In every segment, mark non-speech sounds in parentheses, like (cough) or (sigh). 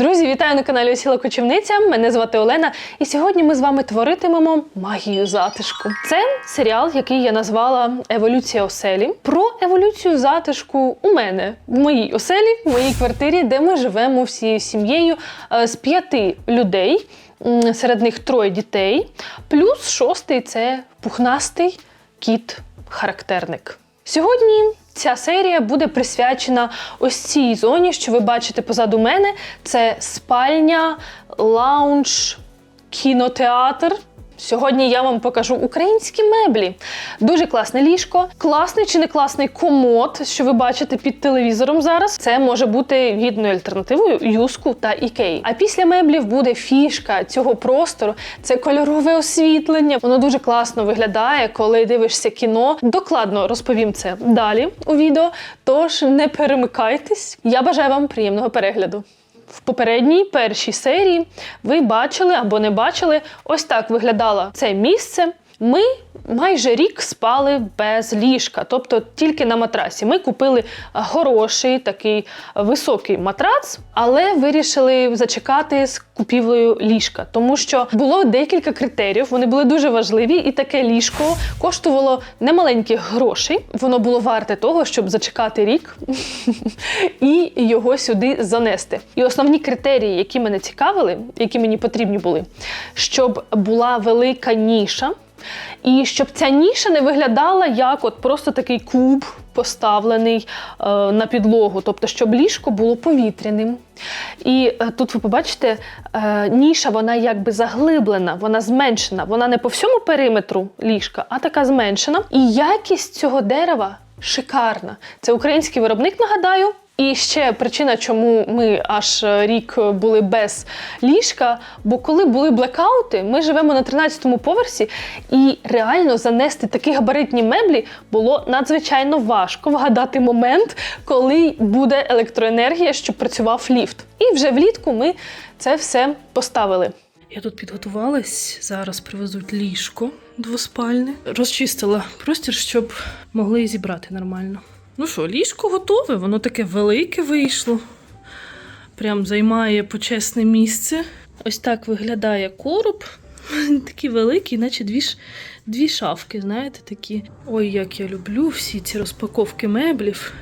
Друзі, вітаю на каналі Осіла Кочівниця. Мене звати Олена, і сьогодні ми з вами творитимемо магію затишку. Це серіал, який я назвала Еволюція оселі. Про еволюцію затишку у мене в моїй оселі, в моїй квартирі, де ми живемо всією сім'єю е, з п'яти людей. Серед них троє дітей, плюс шостий це пухнастий кіт-характерник. Сьогодні ця серія буде присвячена ось цій зоні, що ви бачите позаду мене. Це спальня, лаунж, кінотеатр. Сьогодні я вам покажу українські меблі. Дуже класне ліжко, класний чи не класний комод, що ви бачите під телевізором зараз. Це може бути гідною альтернативою юску та ікеї. А після меблів буде фішка цього простору. Це кольорове освітлення. Воно дуже класно виглядає, коли дивишся кіно. Докладно розповім це далі у відео. Тож не перемикайтесь. Я бажаю вам приємного перегляду. В попередній першій серії ви бачили або не бачили, ось так виглядало це місце. Ми майже рік спали без ліжка, тобто тільки на матрасі. Ми купили хороший такий високий матрац, але вирішили зачекати з купівлею ліжка, тому що було декілька критеріїв. Вони були дуже важливі, і таке ліжко коштувало немаленьких грошей. Воно було варте того, щоб зачекати рік (laughs) і його сюди занести. І основні критерії, які мене цікавили, які мені потрібні були, щоб була велика ніша. І щоб ця ніша не виглядала як от просто такий куб поставлений е, на підлогу, тобто щоб ліжко було повітряним. І е, тут ви побачите, е, ніша вона якби заглиблена, вона зменшена. Вона не по всьому периметру ліжка, а така зменшена. І якість цього дерева шикарна. Це український виробник, нагадаю. І ще причина, чому ми аж рік були без ліжка. Бо коли були блекаути, ми живемо на 13-му поверсі, і реально занести такі габаритні меблі було надзвичайно важко вгадати момент, коли буде електроенергія, щоб працював ліфт. І вже влітку ми це все поставили. Я тут підготувалась, зараз привезуть ліжко двоспальне. Розчистила простір, щоб могли зібрати нормально. Ну що, ліжко готове, воно таке велике вийшло. Прям займає почесне місце. Ось так виглядає короб. (laughs) Такий великий, наче дві, дві шафки, знаєте, такі. Ой, як я люблю всі ці розпаковки меблів.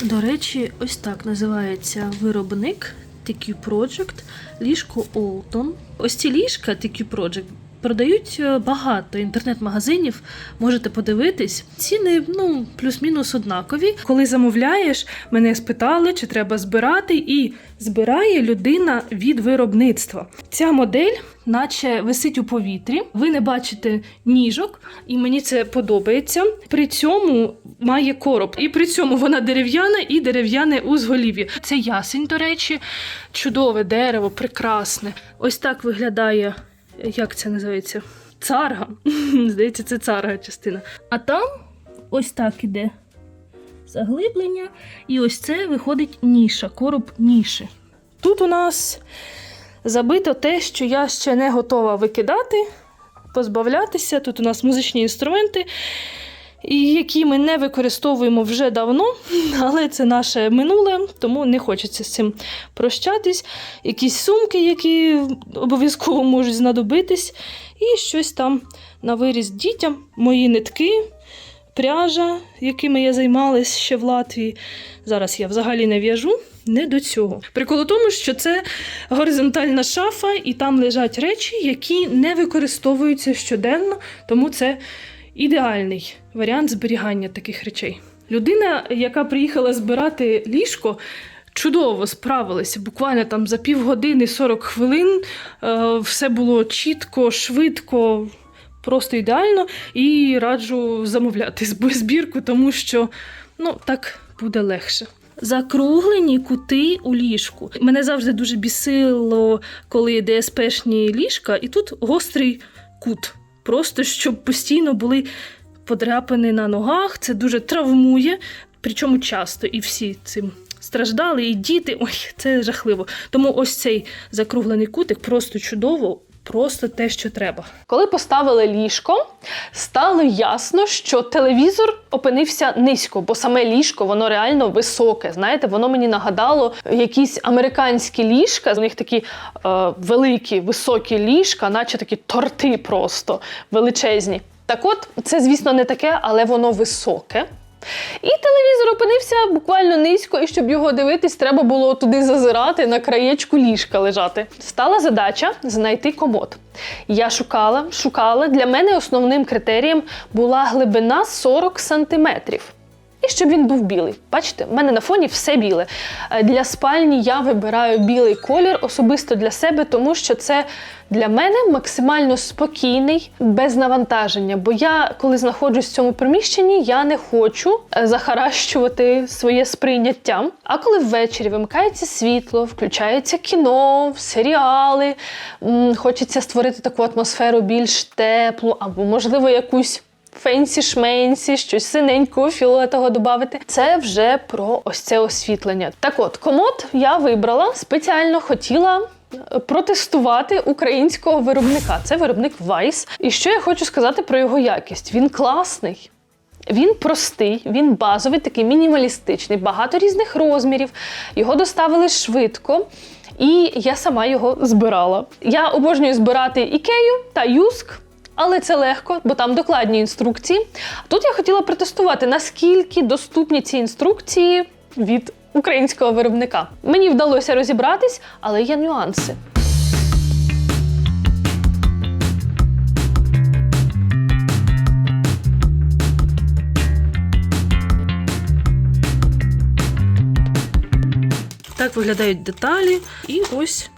До речі, ось так називається виробник TQ Project, ліжко Олтон. Ось ці ліжка TQ Project продають е, багато інтернет-магазинів. Можете подивитись. Ціни ну плюс-мінус однакові. Коли замовляєш, мене спитали, чи треба збирати, і збирає людина від виробництва. Ця модель, наче висить у повітрі. Ви не бачите ніжок, і мені це подобається. При цьому має короб, і при цьому вона дерев'яна і дерев'яне узголів'я. Це ясень, до речі, чудове дерево, прекрасне. Ось так виглядає, як це називається? Царга. (laughs) Здається, це царга частина. А там ось так іде заглиблення, і ось це виходить ніша, короб ніші. Тут у нас забито те, що я ще не готова викидати, позбавлятися. Тут у нас музичні інструменти, і які ми не використовуємо вже давно, але це наше минуле, тому не хочеться з цим прощатись. Якісь сумки, які обов'язково можуть знадобитись, і щось там на виріс дітям, мої нитки. Пряжа, якими я займалась ще в Латвії. Зараз я взагалі не в'яжу, не до цього. Прикол у тому, що це горизонтальна шафа, і там лежать речі, які не використовуються щоденно, тому це ідеальний варіант зберігання таких речей. Людина, яка приїхала збирати ліжко, чудово справилася. Буквально там за півгодини 40 хвилин е, все було чітко, швидко. Просто ідеально і раджу замовляти збірку, тому що ну так буде легше. Закруглені кути у ліжку. Мене завжди дуже бісило, коли ДСПшні ліжка, і тут гострий кут. Просто щоб постійно були подряпини на ногах. Це дуже травмує, причому часто, і всі цим страждали, і діти. Ой, це жахливо. Тому ось цей закруглений кутик просто чудово просто те, що треба. Коли поставили ліжко, стало ясно, що телевізор опинився низько, бо саме ліжко воно реально високе. Знаєте, воно мені нагадало якісь американські ліжка. У них такі е, великі, високі ліжка, наче такі торти просто величезні. Так от, це, звісно, не таке, але воно високе. І телевізор опинився буквально низько, і щоб його дивитись, треба було туди зазирати на краєчку ліжка лежати. Стала задача знайти комод. Я шукала, шукала. Для мене основним критерієм була глибина 40 сантиметрів. І щоб він був білий. Бачите, в мене на фоні все біле. Е, Для спальні я вибираю білий колір особисто для себе, тому що це для мене максимально спокійний, без навантаження. Бо я, коли знаходжусь в цьому приміщенні, я не хочу е, захаращувати своє сприйняття. А коли ввечері вимикається світло, включається кіно, серіали, хочеться створити таку атмосферу більш теплу, або, можливо, якусь фенсі шменсі, щось синенького, фіолетового додати. Це вже про ось це освітлення. Так от, комод я вибрала спеціально хотіла. е, Протестувати українського виробника. Це виробник Vice. І що я хочу сказати про його якість? Він класний. Він простий, він базовий, такий мінімалістичний, багато різних розмірів. Його доставили швидко, і я сама його збирала. Я обожнюю збирати ікею та юск. Але це легко, бо там докладні інструкції. Тут я хотіла протестувати, наскільки доступні ці інструкції від українського виробника. Мені вдалося розібратись, але є нюанси. Так виглядають деталі, і ось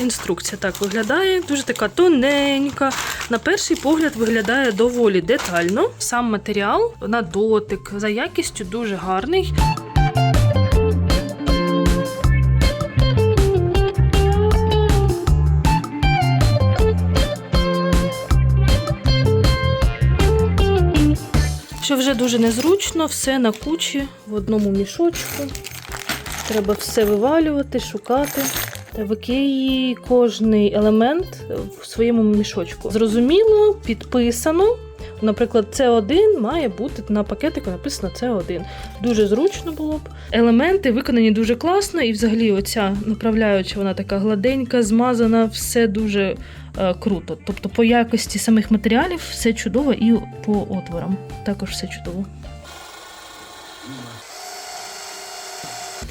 інструкція так виглядає. Дуже така тоненька. На перший погляд виглядає доволі детально. Сам матеріал на дотик за якістю дуже гарний. Що вже дуже незручно, все на кучі в одному мішочку. Треба все вивалювати, шукати. Та в кожний елемент в своєму мішочку. Зрозуміло, підписано. Наприклад, С1 має бути на пакетику написано С1. Дуже зручно було б. Елементи виконані дуже класно, і взагалі оця направляюча, вона така гладенька, змазана, все дуже е, круто. Тобто по якості самих матеріалів все чудово, і по отворам також все чудово.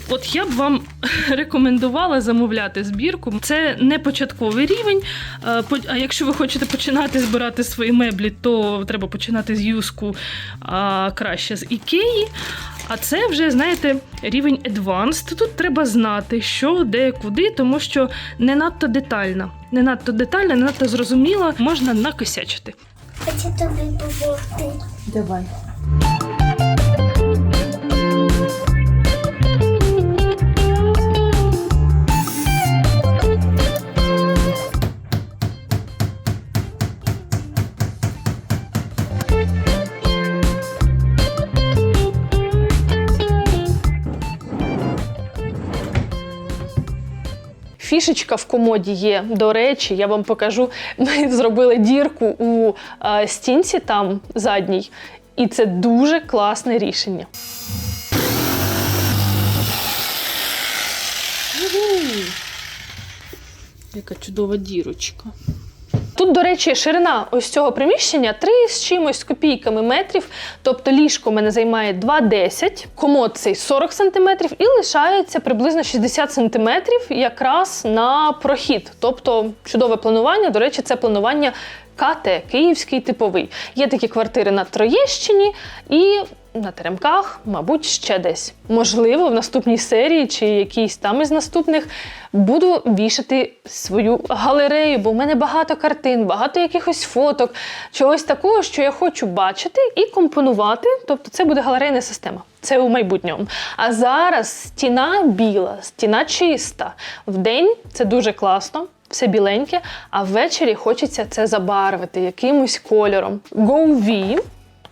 От я б вам (laughs) рекомендувала замовляти збірку. Це не початковий рівень. Е, А якщо ви хочете починати збирати свої меблі, то треба починати з юску, а краще з ікеї. А це вже, знаєте, рівень advanced. Тут треба знати, що, де, куди, тому що не надто детальна. Не надто детальна, не надто зрозуміла, можна накосячити. Хочу тобі допомогти. Давай. Фішечка в комоді є. До речі, я вам покажу. (laughs) Ми зробили дірку у е, стінці там задній, і це дуже класне рішення. Яка чудова дірочка. Тут, до речі, ширина ось цього приміщення 3 з чимось копійками метрів. Тобто ліжко в мене займає 2,10, комод цей 40 см і лишається приблизно 60 см якраз на прохід. Тобто чудове планування. До речі, це планування КТ, Київський типовий. Є такі квартири на Троєщині і на Теремках, мабуть, ще десь. Можливо, в наступній серії чи якійсь там із наступних буду вішати свою галерею, бо в мене багато картин, багато якихось фоток, чогось такого, що я хочу бачити і компонувати. Тобто, це буде галерейна система. Це у майбутньому. А зараз стіна біла, стіна чиста. Вдень це дуже класно. Все біленьке, а ввечері хочеться це забарвити якимось кольором. Go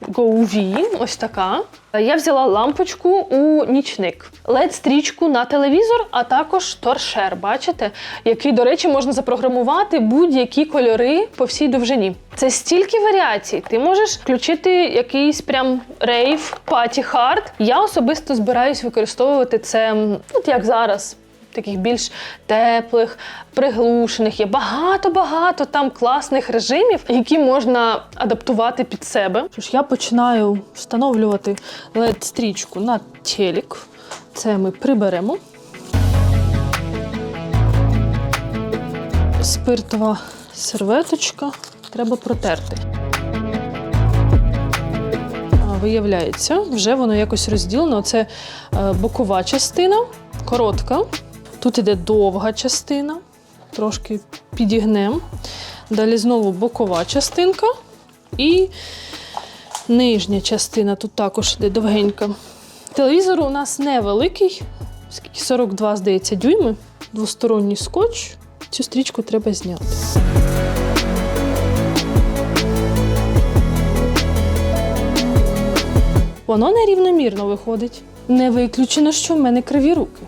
GoV, ось така. Я взяла лампочку у нічник, led стрічку на телевізор, а також торшер, бачите, який, до речі, можна запрограмувати будь-які кольори по всій довжині. Це стільки варіацій. Ти можеш включити якийсь прям рейв, паті хард. Я особисто збираюсь використовувати це, от як зараз таких більш теплих, приглушених. Є багато-багато там класних режимів, які можна адаптувати під себе. Що ж, я починаю встановлювати led стрічку на телек. Це ми приберемо. Спиртова серветочка. Треба протерти. Виявляється, вже воно якось розділено. Це е, бокова частина, коротка. Тут іде довга частина, трошки підігнем. Далі знову бокова частинка і нижня частина тут також йде довгенька. Телевізор у нас невеликий, скільки 42, здається, дюйми, двосторонній скотч. Цю стрічку треба зняти. Воно нерівномірно виходить. Не виключено, що в мене криві руки.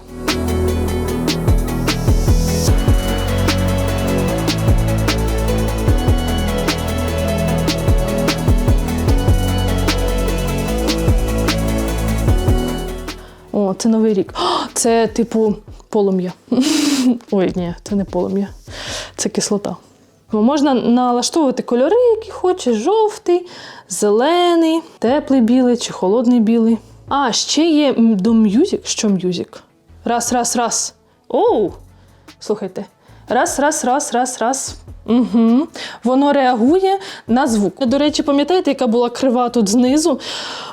Це новий рік. Це типу полум'я. (laughs) Ой, ні, це не полум'я, це кислота. Можна налаштовувати кольори, які хочеш: жовтий, зелений, теплий білий чи холодний білий. А, ще є до Music. Що мюзик? Раз, раз, раз. Оу! Слухайте. Раз, раз, раз, раз, раз. Угу. Воно реагує на звук. До речі, пам'ятаєте, яка була крива тут знизу?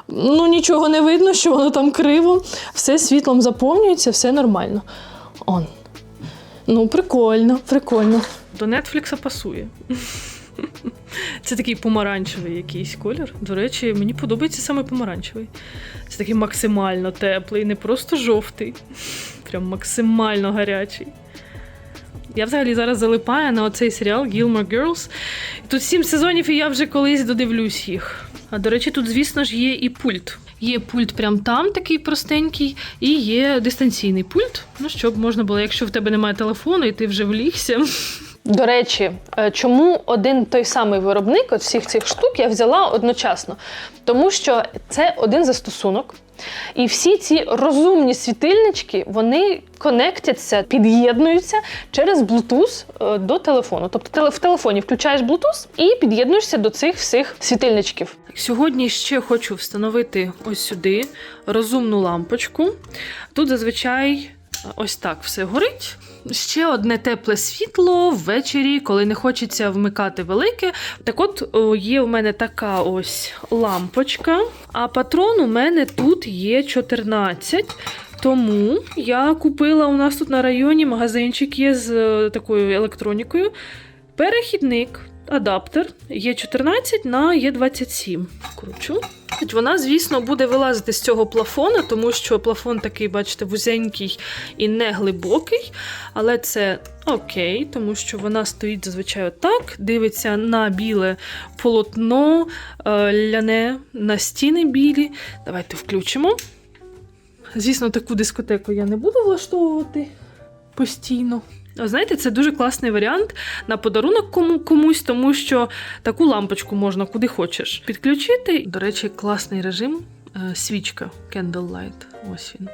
Ну, нічого не видно, що воно там криво. Все світлом заповнюється, все нормально. Он. Ну, прикольно, прикольно. До Нетфлікса пасує. Це такий помаранчевий якийсь колір. До речі, мені подобається саме помаранчевий. Це такий максимально теплий, не просто жовтий, прям максимально гарячий. Я взагалі зараз залипаю на оцей серіал Gilmore Girls. Тут сім сезонів, і я вже колись додивлюсь їх. А до речі, тут, звісно ж, є і пульт. Є пульт прям там, такий простенький, і є дистанційний пульт. Ну, щоб можна було, якщо в тебе немає телефону, і ти вже влігся. До речі, е, чому один той самий виробник от всіх цих штук я взяла одночасно? Тому що це один застосунок. І всі ці розумні світильнички вони конектяться, під'єднуються через Bluetooth е, до телефону. Тобто в телефоні включаєш Bluetooth і під'єднуєшся до цих всіх світильничків. Сьогодні ще хочу встановити ось сюди розумну лампочку. Тут зазвичай ось так все горить. Ще одне тепле світло ввечері, коли не хочеться вмикати велике. Так от є у мене така ось лампочка, а патрон у мене тут є 14. Тому я купила у нас тут на районі магазинчик є з е, такою електронікою. Перехідник, адаптер Е14 на Е27. Кручу. Вона, звісно, буде вилазити з цього плафона, тому що плафон такий, бачите, вузенький і не глибокий. Але це окей, тому що вона стоїть зазвичай отак, дивиться на біле полотно, е, ляне, на стіни білі. Давайте включимо. Звісно, таку дискотеку я не буду влаштовувати постійно. Знаєте, це дуже класний варіант на подарунок кому комусь, тому що таку лампочку можна куди хочеш підключити. До речі, класний режим е, свічка Candlelight. Ось він.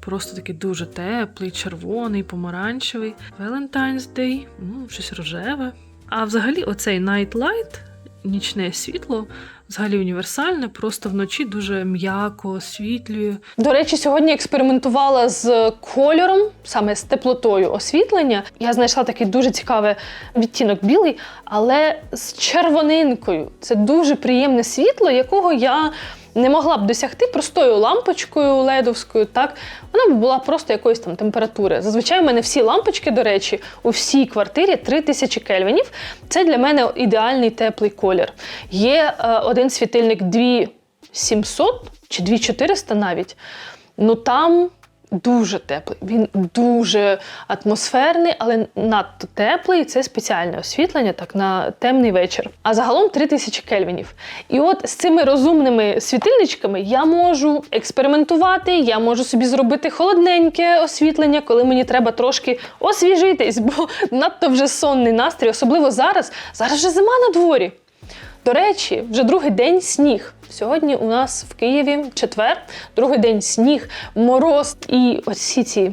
Просто такий дуже теплий, червоний, помаранчевий. Valentine's Day, ну, щось рожеве. А взагалі, оцей Night Light, нічне світло, взагалі універсальне, просто вночі дуже м'яко освітлює. До речі, сьогодні експериментувала з кольором, саме з теплотою освітлення. Я знайшла такий дуже цікавий відтінок білий, але з червонинкою. Це дуже приємне світло, якого я не могла б досягти простою лампочкою ледовською. Так вона б була просто якоїсь там температури. Зазвичай у мене всі лампочки, до речі, у всій квартирі 3000 кельвінів. Це для мене ідеальний теплий колір. Є е, один світильник 2700 чи 2400 навіть. Ну там дуже теплий. Він дуже атмосферний, але надто теплий. Це спеціальне освітлення, так на темний вечір. А загалом 3000 кельвінів. І от з цими розумними світильничками я можу експериментувати, я можу собі зробити холодненьке освітлення, коли мені треба трошки освіжитись, бо надто вже сонний настрій, особливо зараз. Зараз вже зима на дворі. До речі, вже другий день сніг. Сьогодні у нас в Києві четвер, другий день сніг, мороз і ось ці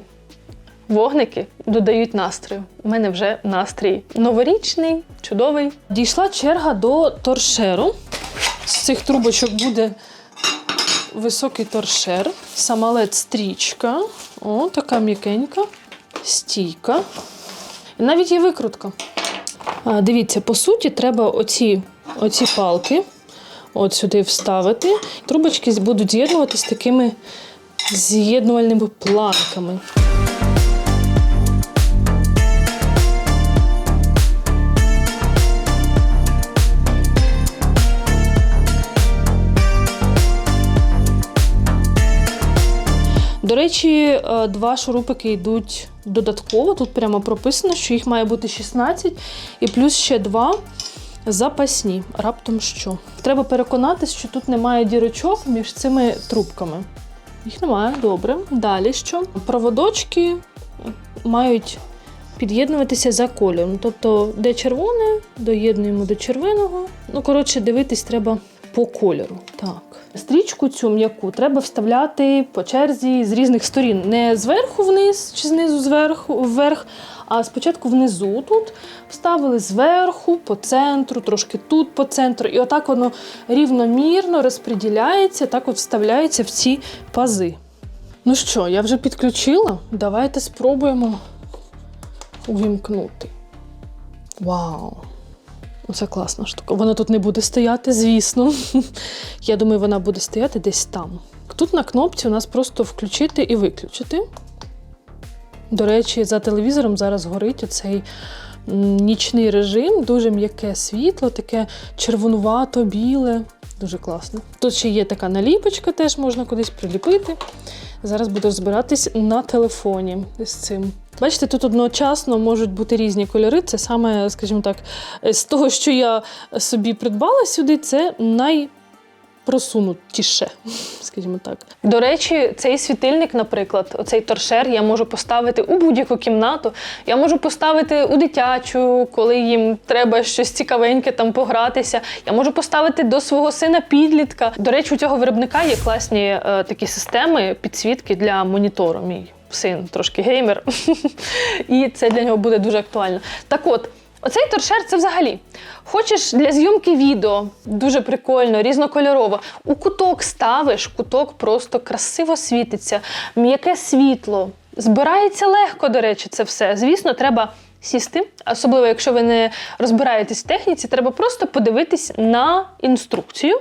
вогники додають настрою. У мене вже настрій новорічний, чудовий. Дійшла черга до торшеру. З цих трубочок буде високий торшер, сама led стрічка. О, така м'якенька, стійка. І навіть є викрутка. Дивіться, по суті, треба оці, оці палки от сюди вставити. Трубочки будуть з'єднуватися такими з'єднувальними планками. До речі, е, два шурупики йдуть додатково. Тут прямо прописано, що їх має бути 16, і плюс ще два запасні. Раптом що. Треба переконатись, що тут немає дірочок між цими трубками. Їх немає, добре. Далі що? Проводочки мають під'єднуватися за кольором. Тобто, де червоне, доєднуємо до червоного. Ну, коротше, дивитись треба по кольору. Так. Стрічку цю м'яку треба вставляти по черзі з різних сторін. Не зверху вниз чи знизу зверху вверх, а спочатку внизу тут вставили зверху, по центру, трошки тут по центру. І отак воно рівномірно розподіляється, так от вставляється в ці пази. Ну що, я вже підключила. Давайте спробуємо увімкнути. Вау! Це класна штука. Вона тут не буде стояти, звісно. (laughs) Я думаю, вона буде стояти десь там. Тут на кнопці у нас просто включити і виключити. До речі, за телевізором зараз горить оцей нічний режим, дуже м'яке світло, таке червонувато-біле. Дуже класно. Тут ще є така наліпочка, теж можна кудись приліпити. Зараз буду розбиратись на телефоні з цим. Бачите, тут одночасно можуть бути різні кольори. Це саме, скажімо так, з того, що я собі придбала сюди, це найпросунутіше, (laughs) скажімо так. До речі, цей світильник, наприклад, оцей торшер, я можу поставити у будь-яку кімнату. Я можу поставити у дитячу, коли їм треба щось цікавеньке там погратися. Я можу поставити до свого сина підлітка. До речі, у цього виробника є класні е, такі системи підсвітки для монітору. Мій син трошки геймер, (laughs) і це для нього буде дуже актуально. Так от. Оцей торшер це взагалі. Хочеш для зйомки відео, дуже прикольно, різнокольорово. У куток ставиш, куток просто красиво світиться, м'яке світло. Збирається легко, до речі, це все. Звісно, треба сісти, особливо якщо ви не розбираєтесь в техніці, треба просто подивитись на інструкцію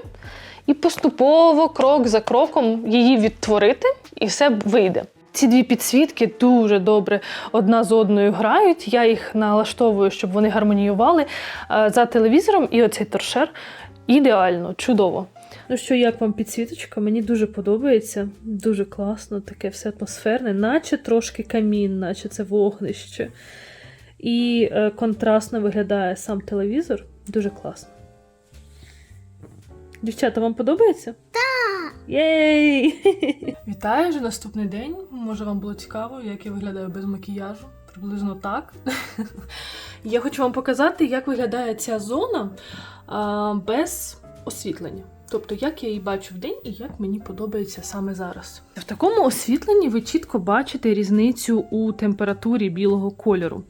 і поступово, крок за кроком, її відтворити, і все вийде. Ці дві підсвітки дуже добре одна з одною грають. Я їх налаштовую, щоб вони гармоніювали е, за телевізором, і оцей торшер ідеально, чудово. Ну що, як вам підсвіточка? Мені дуже подобається, дуже класно, таке все атмосферне, наче трошки камін, наче це вогнище. І е, контрастно виглядає сам телевізор. Дуже класно. Дівчата, вам подобається? Єй! Вітаю вже наступний день. Може, вам було цікаво, як я виглядаю без макіяжу. Приблизно так. (laughs) я хочу вам показати, як виглядає ця зона а, без освітлення. Тобто, як я її бачу в день і як мені подобається саме зараз. В такому освітленні ви чітко бачите різницю у температурі білого кольору.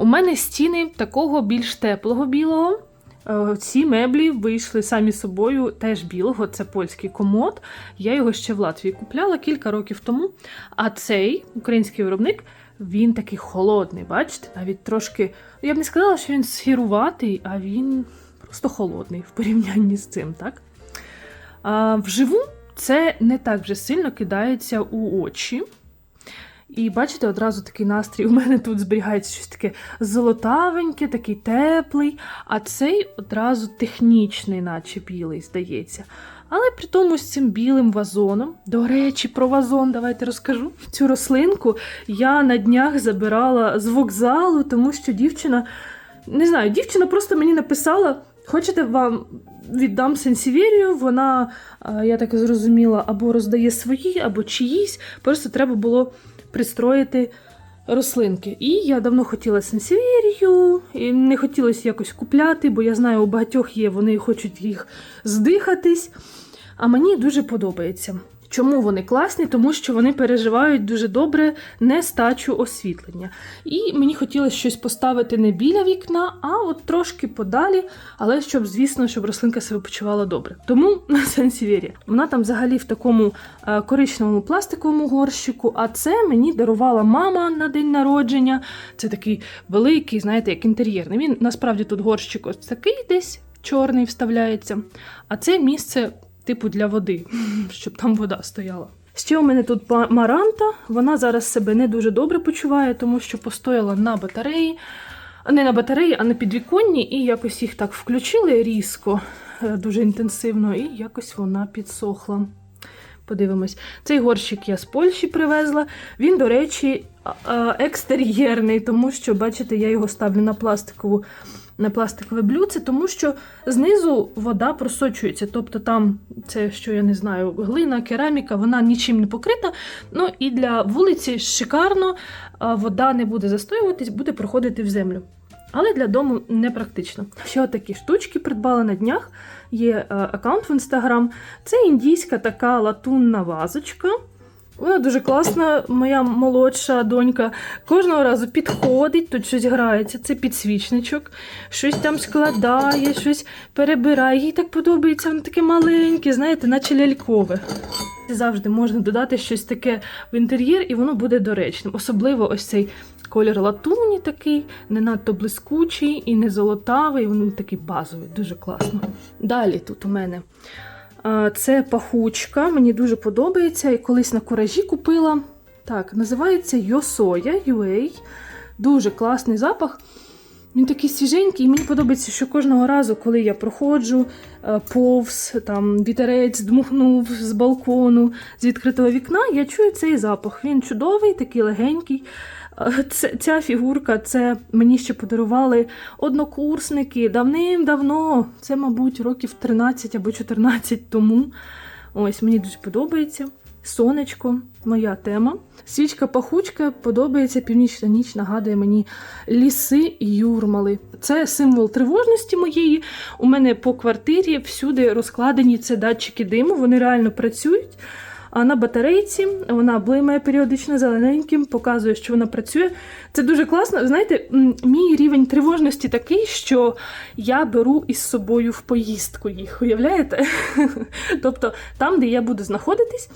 У мене стіни такого більш теплого білого. Е, Ці меблі вийшли самі собою теж білого, це польський комод. Я його ще в Латвії купляла кілька років тому. А цей український виробник він такий холодний, бачите? Навіть трошки. Я б не сказала, що він схіруватий, а він просто холодний в порівнянні з цим, так? А вживу це не так вже сильно кидається у очі. І бачите, одразу такий настрій. У мене тут зберігається щось таке золотавеньке, такий теплий, а цей одразу технічний, наче білий, здається. Але при тому з цим білим вазоном. До речі, про вазон давайте розкажу. Цю рослинку я на днях забирала з вокзалу, тому що дівчина, не знаю, дівчина просто мені написала: хочете вам віддам сенсіверію, вона, я так зрозуміла, або роздає свої, або чиїсь. Просто треба було пристроїти рослинки. І я давно хотіла сенсіверію, і не хотілося якось купляти, бо я знаю, у багатьох є, вони хочуть їх здихатись. А мені дуже подобається. Чому вони класні? Тому що вони переживають дуже добре нестачу освітлення. І мені хотілося щось поставити не біля вікна, а от трошки подалі, але щоб, звісно, щоб рослинка себе почувала добре. Тому (laughs) сенсівері. Вона там взагалі в такому е, коричневому пластиковому горщику, а це мені дарувала мама на день народження. Це такий великий, знаєте, як інтер'єрний. Він насправді тут горщик ось такий десь чорний вставляється. А це місце типу для води, (laughs) щоб там вода стояла. Ще у мене тут маранта. Вона зараз себе не дуже добре почуває, тому що постояла на батареї. Не на батареї, а на підвіконні, і якось їх так включили різко, е, дуже інтенсивно, і якось вона підсохла. Подивимось. Цей горщик я з Польщі привезла. Він, до речі, екстер'єрний, тому що, бачите, я його ставлю на пластикову. На пластикове блюдце, тому що знизу вода просочується. Тобто там це, що я не знаю, глина, кераміка, вона нічим не покрита. Ну і для вулиці шикарно вода не буде застоюватись, буде проходити в землю. Але для дому не практично. Ще такі штучки придбала на днях. Є е, аккаунт в інстаграм. Це індійська така латунна вазочка. Вона дуже класна, моя молодша донька. Кожного разу підходить, тут щось грається. Це підсвічничок, щось там складає, щось перебирає. Їй так подобається, воно таке маленьке, знаєте, наче лялькове. Завжди можна додати щось таке в інтер'єр, і воно буде доречним. Особливо ось цей колір латуні такий, не надто блискучий і не золотавий, він такий базовий, дуже класно. Далі тут у мене це пахучка, мені дуже подобається. І колись на куражі купила. Так, називається Йосоя UA. Дуже класний запах. Він такий свіженький, і мені подобається, що кожного разу, коли я проходжу е, повз, там вітерець дмухнув з балкону, з відкритого вікна, я чую цей запах. Він чудовий, такий легенький. Ця фігурка, це мені ще подарували однокурсники давним-давно. Це, мабуть, років 13 або 14 тому. Ось мені дуже подобається. Сонечко, моя тема. Свічка пахучка подобається північна ніч, нагадує мені ліси юрмали. Це символ тривожності моєї. У мене по квартирі всюди розкладені це датчики диму, вони реально працюють. А на батарейці вона блимає періодично зелененьким, показує, що вона працює. Це дуже класно. Знаєте, мій рівень тривожності такий, що я беру із собою в поїздку їх. Уявляєте? (laughs) тобто там, де я буду знаходитись,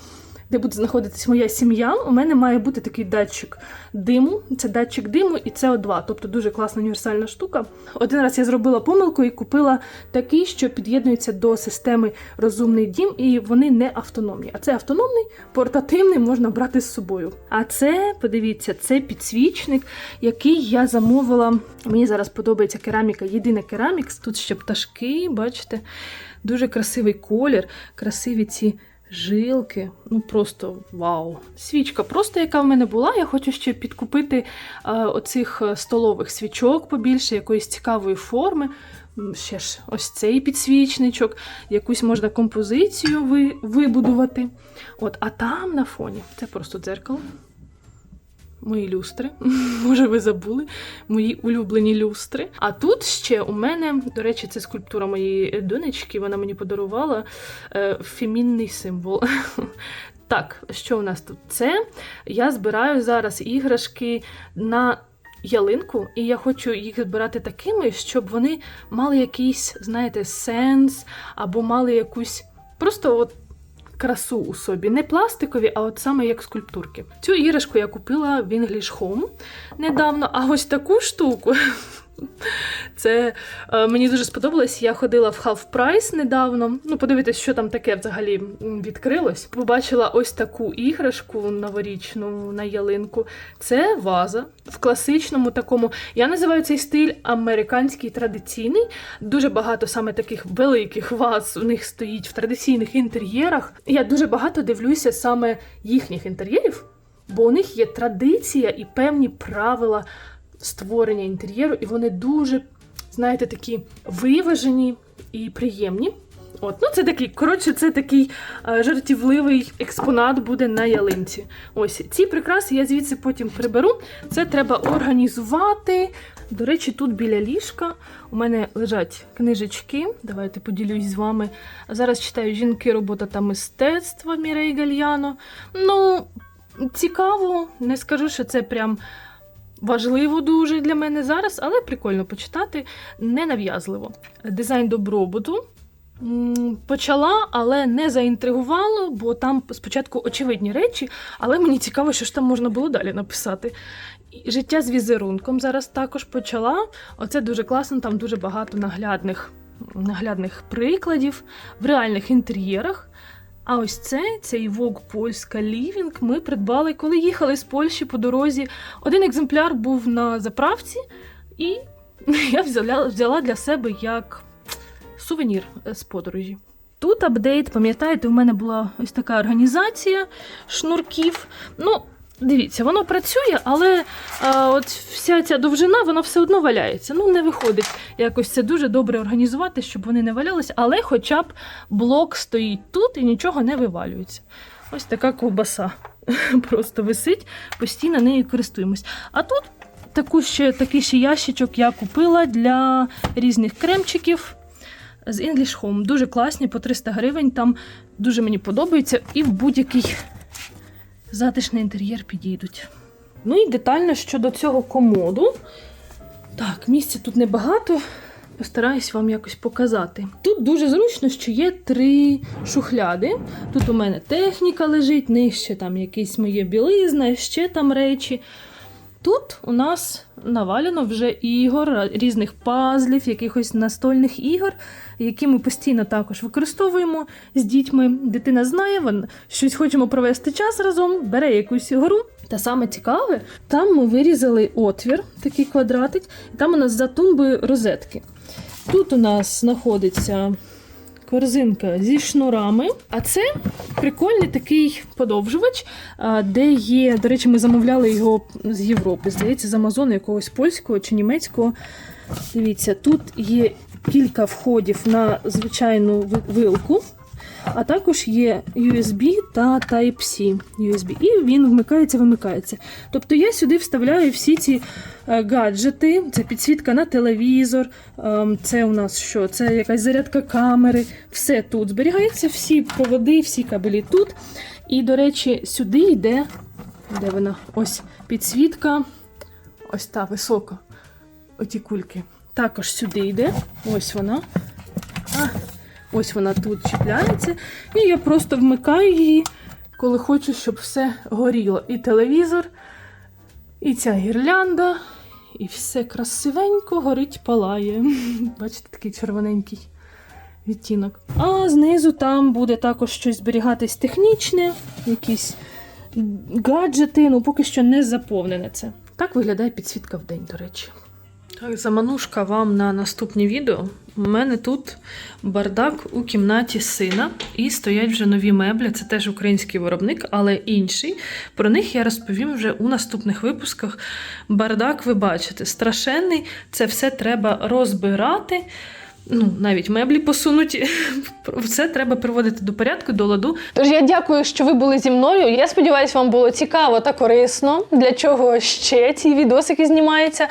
де буде знаходитись моя сім'я, у мене має бути такий датчик диму. Це датчик диму і СО2, тобто дуже класна універсальна штука. Один раз я зробила помилку і купила такий, що під'єднується до системи розумний дім, і вони не автономні. А це автономний, портативний можна брати з собою. А це, подивіться, це підсвічник, який я замовила. Мені зараз подобається кераміка, єдина керамікс. Тут ще пташки, бачите, дуже красивий колір, красиві ці. Жилки, ну просто вау. Свічка, просто яка в мене була. Я хочу ще підкупити е, оцих е, столових свічок побільше, якоїсь цікавої форми. Ще ж ось цей підсвічничок, якусь можна композицію ви, вибудувати. От, а там на фоні це просто дзеркало. Мої люстри. (laughs) Може, ви забули мої улюблені люстри. А тут ще у мене, до речі, це скульптура моєї донечки. Вона мені подарувала е, фемінний символ. (laughs) Так, що у нас тут? Це я збираю зараз іграшки на ялинку, і я хочу їх збирати такими, щоб вони мали якийсь, знаєте, сенс, або мали якусь просто от красу у собі. Не пластикові, а от саме як скульптурки. Цю іграшку я купила в English Home недавно, а ось таку штуку. Це е, мені дуже сподобалось. Я ходила в Half Price недавно. Ну, подивитись, що там таке взагалі відкрилось. Побачила ось таку іграшку новорічну на ялинку. Це ваза в класичному такому. Я називаю цей стиль американський традиційний. Дуже багато саме таких великих ваз у них стоїть в традиційних інтер'єрах. Я дуже багато дивлюся саме їхніх інтер'єрів, бо у них є традиція і певні правила створення інтер'єру, і вони дуже, знаєте, такі виважені і приємні. От, ну це такий, коротше, це такий е, жартівливий експонат буде на ялинці. Ось ці прикраси я звідси потім приберу. Це треба організувати. До речі, тут біля ліжка у мене лежать книжечки. Давайте поділюсь з вами. Зараз читаю жінки, робота та мистецтва Мірей Гальяно. Ну, цікаво, не скажу, що це прям важливо дуже для мене зараз, але прикольно почитати, ненав'язливо. Дизайн добробуту. Почала, але не заінтригувало, бо там спочатку очевидні речі, але мені цікаво, що ж там можна було далі написати. Життя з візерунком зараз також почала. Оце дуже класно, там дуже багато наглядних, наглядних прикладів в реальних інтер'єрах. А ось це, цей вог Польська лівінг ми придбали, коли їхали з Польщі по дорозі. Один екземпляр був на заправці, і (laughs) я взяла, взяла для себе як сувенір з подорожі. Тут апдейт, пам'ятаєте, у мене була ось така організація шнурків. Ну, дивіться, воно працює, але а, от вся ця довжина, вона все одно валяється. Ну, не виходить якось це дуже добре організувати, щоб вони не валялися, але хоча б блок стоїть тут і нічого не вивалюється. Ось така ковбаса (laughs) просто висить, постійно нею користуємось. А тут таку ще, такий ще ящичок я купила для різних кремчиків з English Home. Дуже класні, по 300 гривень. Там дуже мені подобається і в будь-який затишний інтер'єр підійдуть. Ну і детально щодо цього комоду. Так, місця тут небагато. Постараюсь вам якось показати. Тут дуже зручно, що є три шухляди. Тут у мене техніка лежить, нижче там якісь моє білизна, ще там речі. Тут у нас навалено вже ігор, різних пазлів, якихось настольних ігор, які ми постійно також використовуємо з дітьми. Дитина знає, вон, щось хочемо провести час разом, бере якусь ігру. Та саме цікаве, там ми вирізали отвір, такий квадратик, і там у нас за тумбою розетки. Тут у нас знаходиться корзинка зі шнурами. А це прикольний такий подовжувач, де є, до речі, ми замовляли його з Європи, здається, з Амазону якогось польського чи німецького. Дивіться, тут є кілька входів на звичайну вилку. А також є USB та Type-C USB. І він вмикається, вимикається. Тобто я сюди вставляю всі ці е, гаджети. Це підсвітка на телевізор, ем, це у нас що? Це якась зарядка камери. Все тут зберігається, всі проводи, всі кабелі тут. І, до речі, сюди йде. Де вона? Ось підсвітка. Ось та висока. Оті кульки. Також сюди йде. Ось вона. А, ось вона тут чіпляється. І я просто вмикаю її, коли хочу, щоб все горіло. І телевізор, і ця гірлянда, і все красивенько горить, палає. (laughs) Бачите, такий червоненький відтінок. А знизу там буде також щось зберігатись технічне, якісь гаджети, ну поки що не заповнене це. Так виглядає підсвітка в день, до речі. Так, заманушка вам на наступні відео. У мене тут бардак у кімнаті сина, і стоять вже нові меблі. Це теж український виробник, але інший. Про них я розповім вже у наступних випусках. Бардак, ви бачите, страшенний. Це все треба розбирати. Ну, навіть меблі посунуті. (laughs) Все треба приводити до порядку, до ладу. Тож я дякую, що ви були зі мною. Я сподіваюся, вам було цікаво та корисно, для чого ще ці відосики знімаються.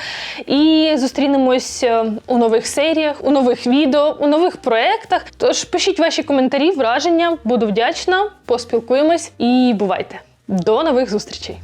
І зустрінемось е, у нових серіях, у нових відео, у нових проєктах. Тож пишіть ваші коментарі, враження, буду вдячна, поспілкуємось і бувайте. До нових зустрічей!